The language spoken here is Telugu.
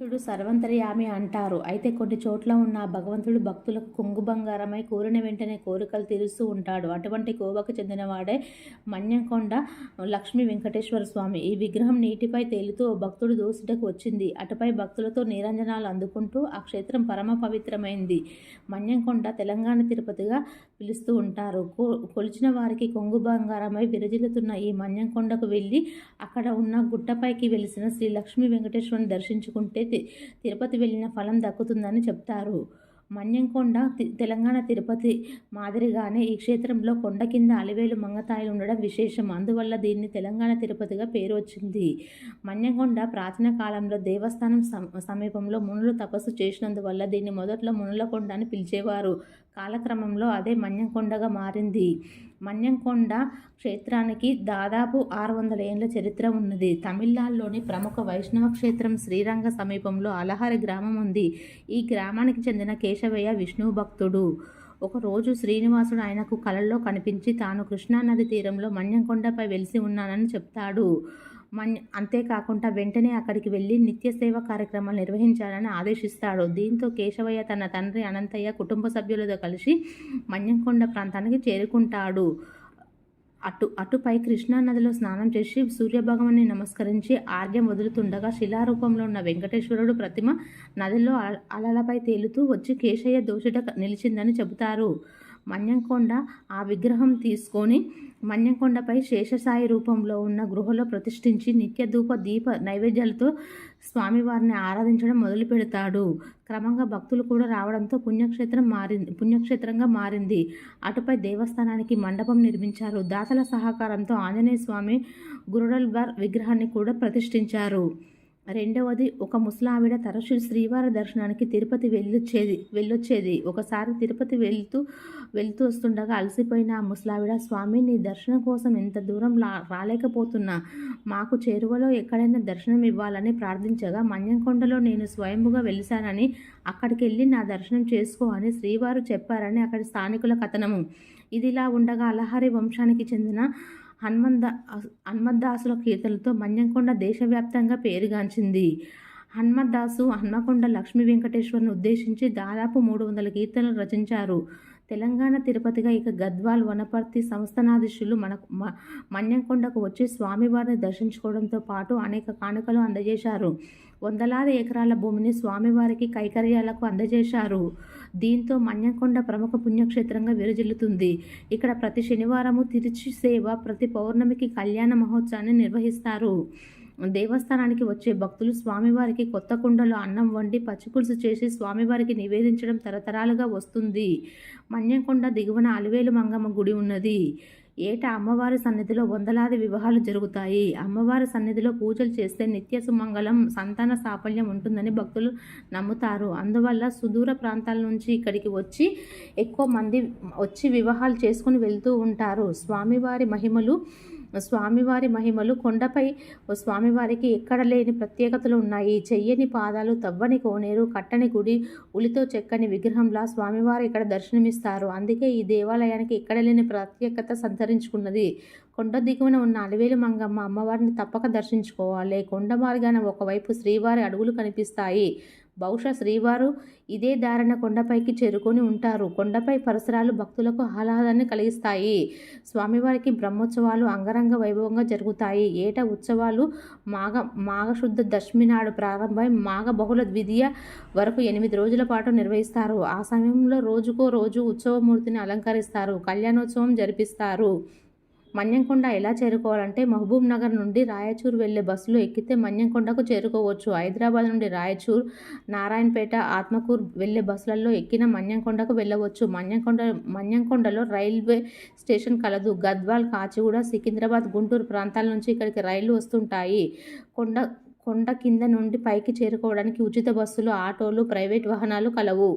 భక్తుడు సర్వంతర్యామి అంటారు. అయితే కొన్ని చోట్ల ఉన్న భగవంతుడు భక్తులకు కొంగు బంగారమై కోరిన వెంటనే కోరికలు తీరుస్తూ ఉంటాడు. అటువంటి కోవకు చెందినవాడే మన్యంకొండ లక్ష్మీ వెంకటేశ్వర స్వామి. ఈ విగ్రహం నీటిపై తేలుతూ భక్తుడు దోసుటకు వచ్చింది. అటుపై భక్తులతో నిరంజనాలు అందుకుంటూ ఆ క్షేత్రం పరమ పవిత్రమైంది. మన్యంకొండ తెలంగాణ తిరుపతిగా పిలుస్తూ ఉంటారు. కొ కొలిచిన వారికి కొంగు బంగారమై విరజిల్లుతున్న ఈ మన్యంకొండకు వెళ్ళి అక్కడ ఉన్న గుట్టపైకి వెలిసిన శ్రీ లక్ష్మీ వెంకటేశ్వరుని దర్శించుకుంటే తిరుపతి వెళ్ళిన ఫలం దక్కుతుందని చెప్తారు. మన్యంకొండ తి- తెలంగాణ తిరుపతి మాదిరిగానే ఈ క్షేత్రంలో కొండ కింద అలివేలు మంగతాయిలు ఉండడం విశేషం. అందువల్ల దీన్ని తెలంగాణ తిరుపతిగా పేరు వచ్చింది మన్యంకొండ ప్రాచీన కాలంలో దేవస్థానం సమీపంలో మునులు తపస్సు చేసినందువల్ల దీన్ని మొదట్లో మునుల కొండ అని పిలిచేవారు. కాలక్రమంలో అదే మన్యంకొండగా మారింది. మన్యంకొండ క్షేత్రానికి దాదాపు ఆరు వందల ఏళ్ళ చరిత్ర ఉన్నది. తమిళనాడులోని ప్రముఖ వైష్ణవ క్షేత్రం శ్రీరంగ సమీపంలో అలహారి గ్రామం ఉంది. ఈ గ్రామానికి చెందిన కేశవయ్య విష్ణు భక్తుడు ఒకరోజు శ్రీనివాసుడు ఆయనకు కలలో కనిపించి తాను కృష్ణానది తీరంలో మన్యంకొండపై వెలిసి ఉన్నానని చెప్తాడు. మన్ అంతేకాకుండా వెంటనే అక్కడికి వెళ్ళి నిత్య సేవ కార్యక్రమాలు నిర్వహించాలని ఆదేశిస్తాడు. దీంతో కేశవయ్య తన తండ్రి అనంతయ్య కుటుంబ సభ్యులతో కలిసి మన్యంకొండ ప్రాంతానికి చేరుకుంటాడు. అటు అటుపై కృష్ణానదిలో స్నానం చేసి సూర్యభగవాన్ని నమస్కరించి ఆర్యం వదులుతుండగా శిలారూపంలో ఉన్న వెంకటేశ్వరుడు ప్రతిమ నదిలో అల- అలలపై తేలుతూ వచ్చి కేశయ్య దోషుట నిలిచిందని చెబుతారు. మన్యంకొండ ఆ విగ్రహం తీసుకొని మన్యంకొండపై శేషసాయి రూపంలో ఉన్న గృహలో ప్రతిష్ఠించి నిత్య ధూప దీప నైవేద్యాలతో స్వామివారిని ఆరాధించడం మొదలు పెడతాడు. క్రమంగా భక్తులు కూడా రావడంతో పుణ్యక్షేత్రం మారింది పుణ్యక్షేత్రంగా మారింది. అటుపై దేవస్థానానికి మండపం నిర్మించారు. దాతల సహకారంతో ఆంజనేయ స్వామి గురుడల్వార్ విగ్రహాన్ని కూడా ప్రతిష్ఠించారు. రెండవది ఒక ముసలావిడ తరచు శ్రీవారి దర్శనానికి తిరుపతి వెళ్ళొచ్చేది వెళ్ళొచ్చేది. ఒకసారి తిరుపతి వెళ్తూ వెళ్తూ వస్తుండగా అలసిపోయిన ఆ ముసలావిడ స్వామి నీ దర్శనం కోసం ఎంత దూరం రాలేకపోతున్నా. మాకు చేరువలో ఎక్కడైనా దర్శనం ఇవ్వాలని ప్రార్థించగా మన్యంకొండలో నేను స్వయంభుగా వెలిశానని అక్కడికి వెళ్ళి నా దర్శనం చేసుకో అని శ్రీవారు చెప్పారని అక్కడి స్థానికుల కథనము. ఇదిలా ఉండగా అలహారి వంశానికి చెందిన హనుమంద హనుమద్దాసుల కీర్తనలతో మన్యంకొండ దేశవ్యాప్తంగా పేరుగాంచింది. హనుమద్దాసు హన్మకొండ లక్ష్మీ వెంకటేశ్వరుని ఉద్దేశించి దాదాపు మూడు వందల కీర్తనలు రచించారు. తెలంగాణ తిరుపతిగా ఇక గద్వాల్ వనపర్తి సంస్థనాధీశులు మనకు మ- మన్యంకొండకు వచ్చి స్వామివారిని దర్శించుకోవడంతో పాటు అనేక కానుకలు అందజేశారు. వందలాది ఎకరాల భూమిని స్వామివారికి కైకర్యాలకు అందజేశారు. దీంతో మన్యంకొండ ప్రముఖ పుణ్యక్షేత్రంగా విరజిల్లుతుంది. ఇక్కడ ప్రతి శనివారము తిరుచి సేవ ప్రతి పౌర్ణమికి కళ్యాణ మహోత్సవాన్ని నిర్వహిస్తారు. దేవస్థానానికి వచ్చే భక్తులు స్వామివారికి కొత్త కుండలో అన్నం వండి పచ్చిపులుసు చేసి స్వామివారికి నివేదించడం తరతరాలుగా వస్తుంది. మన్యంకొండ దిగువన అలివేలు మంగమ్మ గుడి ఉన్నది. ఏటా అమ్మవారి సన్నిధిలో వందలాది వివాహాలు జరుగుతాయి. అమ్మవారి సన్నిధిలో పూజలు చేస్తే నిత్య సుమంగళం సంతాన సాఫల్యం ఉంటుందని భక్తులు నమ్ముతారు. అందువల్ల సుదూర ప్రాంతాల నుంచి ఇక్కడికి వచ్చి ఎక్కువ మంది వచ్చి వివాహాలు చేసుకుని వెళ్తూ ఉంటారు. స్వామివారి మహిమలు స్వామివారి మహిమలు కొండపై స్వామివారికి ఎక్కడ లేని ప్రత్యేకతలు ఉన్నాయి. చెయ్యని పాదాలు తవ్వని కోనేరు కట్టని గుడి ఉలితో చెక్కని విగ్రహంలా స్వామివారు ఇక్కడ దర్శనమిస్తారు. అందుకే ఈ దేవాలయానికి ఎక్కడ లేని ప్రత్యేకత సంతరించుకున్నది. కొండ దిగువన ఉన్న అలివేలు మంగమ్మ అమ్మవారిని తప్పక దర్శించుకోవాలి. కొండ మార్గాన ఒకవైపు శ్రీవారి అడుగులు కనిపిస్తాయి. బహుశా శ్రీవారు ఇదే దారిన కొండపైకి చేరుకొని ఉంటారు. కొండపై పరిసరాలు భక్తులకు ఆహ్లాదాన్ని కలిగిస్తాయి. స్వామివారికి బ్రహ్మోత్సవాలు అంగరంగ వైభవంగా జరుగుతాయి. ఏటా ఉత్సవాలు మాఘ మాఘశుద్ధ దశమి నాడు ప్రారంభమై మాఘ బహుళ ద్వితీయ వరకు ఎనిమిది రోజుల పాటు నిర్వహిస్తారు. ఆ సమయంలో రోజుకో రోజు ఉత్సవమూర్తిని అలంకరిస్తారు. కళ్యాణోత్సవం జరిపిస్తారు. మన్యంకొండ ఎలా చేరుకోవాలంటే మహబూబ్ నగర్ నుండి రాయచూర్ వెళ్ళే బస్సులో ఎక్కితే మన్యంకొండకు చేరుకోవచ్చు. హైదరాబాద్ నుండి రాయచూర్ నారాయణపేట ఆత్మకూర్ వెళ్ళే బస్సులలో ఎక్కిన మన్యంకొండకు వెళ్ళవచ్చు. మన్యంకొండ మన్యంకొండలో రైల్వే స్టేషన్ కలదు. గద్వాల్ కాచిగూడ సికింద్రాబాద్ గుంటూరు ప్రాంతాల నుంచి ఇక్కడికి రైళ్ళు వస్తుంటాయి. కొండ కొండ కింద నుండి పైకి చేరుకోవడానికి ఉచిత బస్సులు ఆటోలు ప్రైవేట్ వాహనాలు కలవు.